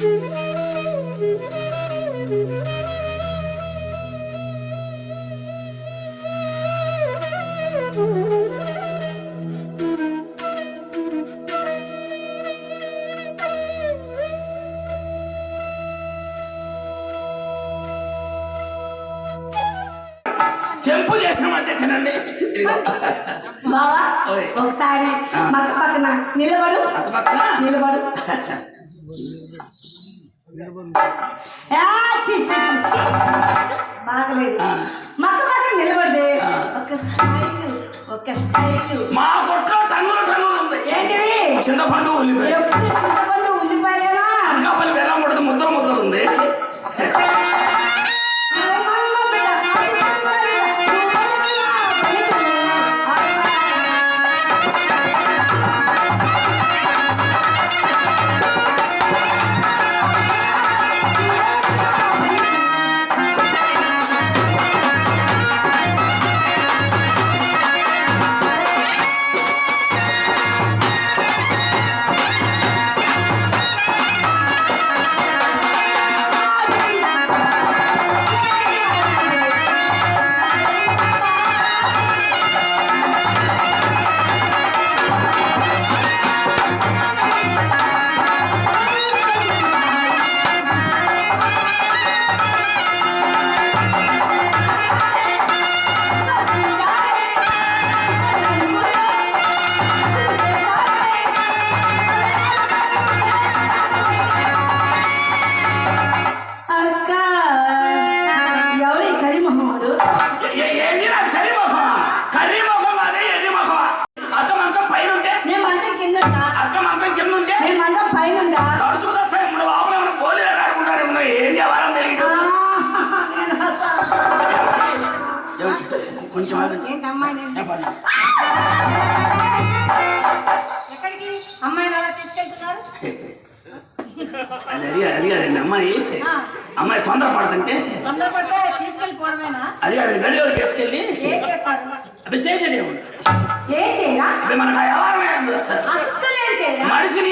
చెంపు చేసినామంటే తినండి. బావా ఒకసారి పక్క పక్కన నిలబడు. పక్క పక్కన. నిలబడు. బాగలేదు. మక్క పక్కన నిలబడి ఒక స్టైల్ ఒక స్టైల్. మా కొట్లో టన్నుల టన్నులు ఉంది. ఏంటివి? చింతపండు చింతపండు ఏంది నాది కర్రీ మొహం కర్రీ మొహం అదే ఎర్రి మొహం అక్క మంచం పైన ఉంటే నేను మంచం కింద. అక్క మంచం కింద ఉంటే నేను మంచం పైన ఉంటా. తడుచుకు వస్తాయి. మన లోపల ఏమైనా గోళీలు ఆడుకుంటారు ఏమన్నా ఏం చేయాలని తెలియదు. కొంచెం అమ్మాయిని అలా తీసుకెళ్తున్నారు? అది అది అది కాదండి అమ్మాయి. అమ్మాయి తొందర పడుతుంటే తొందరపడితే అది గదిలో తీసుకెళ్ళి అవి చేసేది ఏం చేయరా? వ్యవహారమే అస్సలు ఏం చేయరా? మనిషిని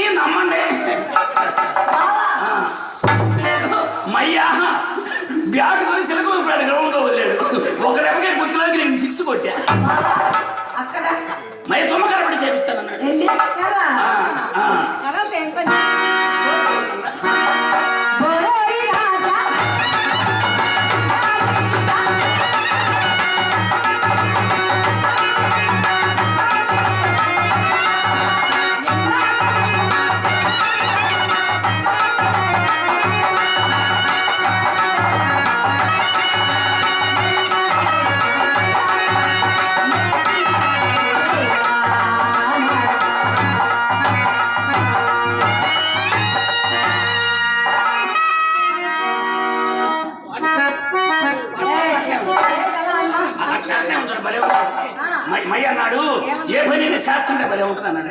భలే ఉంటుంది అన్నాడు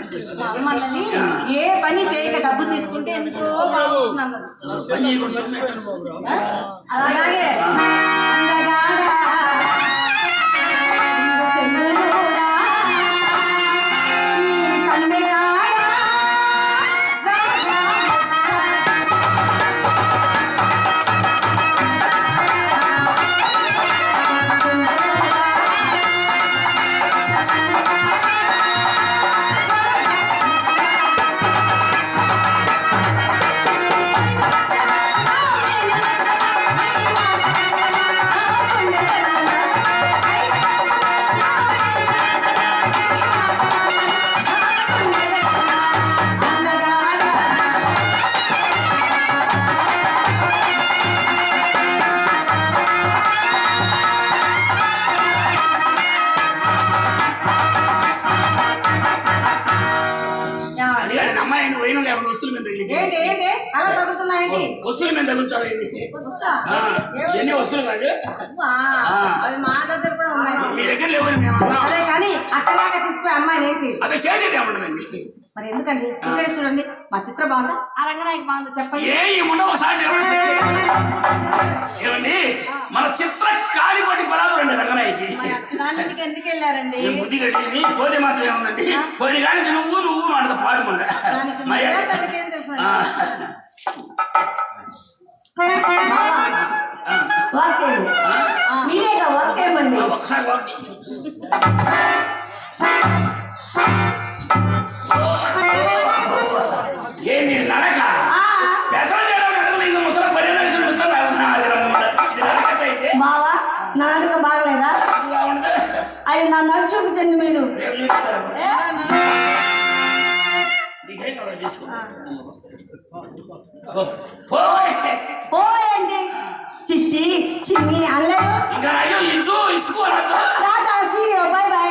అమ్మన్నది ఏ పని చేయక డబ్బు తీసుకుంటే ఎంతో బాగుంటుంది. అలాగే. వస్తువుల? వస్తా? ఆ, ఎన్ని వస్తువులు కాదు మా దగ్గర కూడా ఉన్నాయి. మీ దగ్గర లేవు అని మేము అన్నాం అదే కానీ అక్కడ దాకా తీసుకుపోయి అమ్మాయిని ఏం అది చేసేది ఏముండదండి మరి ఎందుకండి? ఇక్కడే చూడండి. మా చిత్ర బాగుందా? ఆ రంగనాయకి బాగుందా? చెప్పండి. ఏమండి? మన చిత్ర కాలికోటికి బలాదు రండి రంగనాయకి. ఎందుకు వెళ్ళారండి? బుద్ధి కట్టింది పోతే మాత్రం ఏముందండి? పోయిన కానీ నువ్వు నువ్వు అంట పాడుకుంటా వాక్ చేయండి మీరేగా వాక్ చేయమండి? ఒకసారి. ఏంది నడక? బావా నాటక బాగలేదా? అది నా నడు చూపించండి మీరు. పోయండి చిట్టి చిన్ని అల్లరు. ఇంకా అయ్యో ఇచ్చు సీరియో బై బై.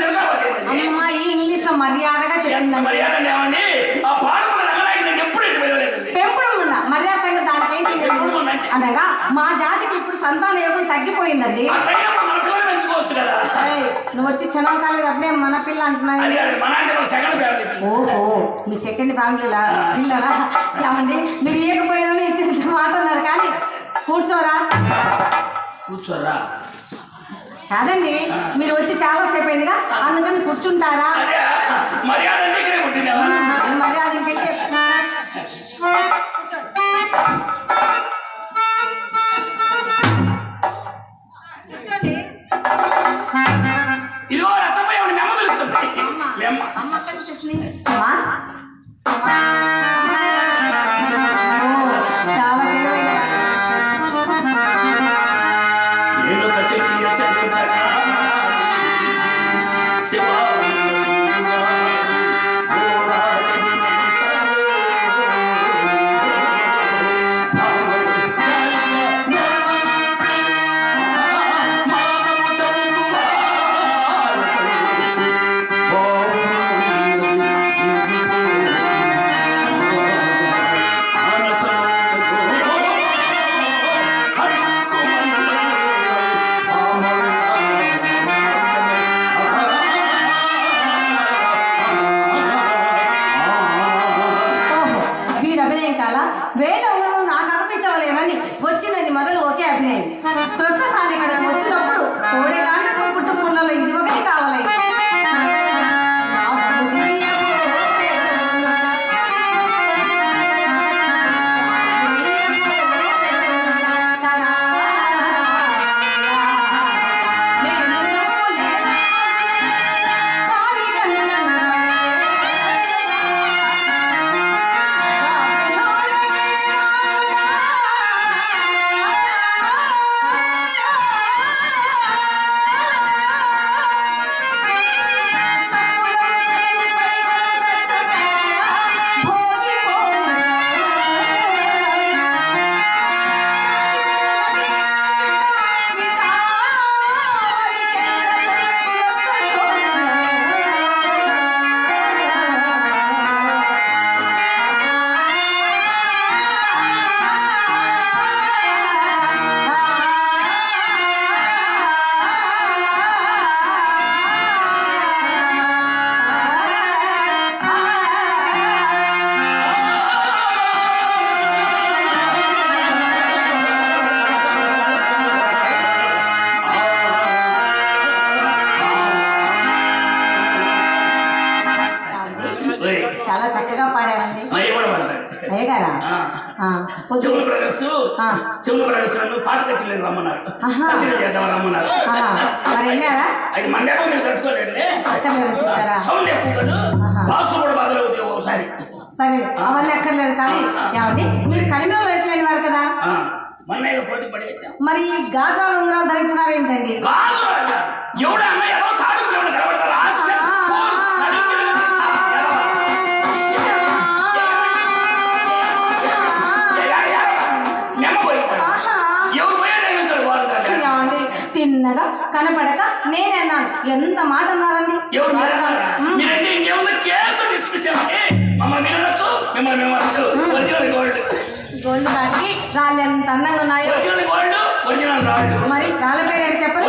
తెలుసా అమ్మ ఈ ఇంగ్లీష్లో మర్యాదగా చెప్పిందండి మర్యాద ఏమండి ఆ ఎప్పుడు పెంపుడు ఉన్న మర్యాద సంగతి దానికేం తెలియదు. అనగా మా జాతికి ఇప్పుడు సంతాన యోగం తగ్గిపోయిందండి. పెంచుకోవచ్చు కదా? నువ్వు వచ్చి చిన్న కాలేదు అప్పుడే మన పిల్ల అంటున్నావు అది అది మన అంటే మన సెకండ్ ఫ్యామిలీ ఓహో మీ సెకండ్ ఫ్యామిలీలా పిల్లలా? ఏమండి మీరు ఇవ్వకపోయినా ఇచ్చిన మాట అన్నారు కానీ కూర్చోరా? కూర్చోరా? కాదండి మీరు వచ్చి చాలా సేపు అయిందిగా అందుకని కూర్చుంటారా? మర్యాద మర్యాద ఇంకేం చెప్తున్నా నేను ఒక చెట్టు కాల వేల ఉంగరం నాకు అనిపించవలేనని వచ్చినది మొదలు ఒకే అభినయం. క్రొత్తసారి ఇక్కడికి వచ్చినప్పుడు కోడెగాండ్రకు పుట్టుకున్నలో ఇది ఒకటి కావాలి. చెవుల బ్రదర్స్ ఆ. చెవుల బ్రదర్స్ నన్ను పాట కచ్చిలేదు రమ్మన్నారు చేద్దాం రమ్మన్నారు. మరి వెళ్ళారా? అది మండపం మీరు తట్టుకోలేదులే సౌండ్ ఎక్కువ కదా. బాక్స్ కూడా బదులవుతాయి ఒకసారి. సరే అవన్నీ అక్కర్లేదు కానీ ఏమండి? మీరు కలిమిలో ఎట్లేని వారు కదా. మరి ఈ గాజాలు ఉంగరాలు ధరించినారు ఏంటండి కాదు రాజా. ఎవడు అన్న మీరు అనొచ్చు? మిమ్మల్ని మేము అనొచ్చు. ఒరిజినల్ గోల్డ్ దాటికి రాళ్ళు ఎంత అందంగా ఉన్నాయో. మరి రాళ్ళ పేరు చెప్పరు?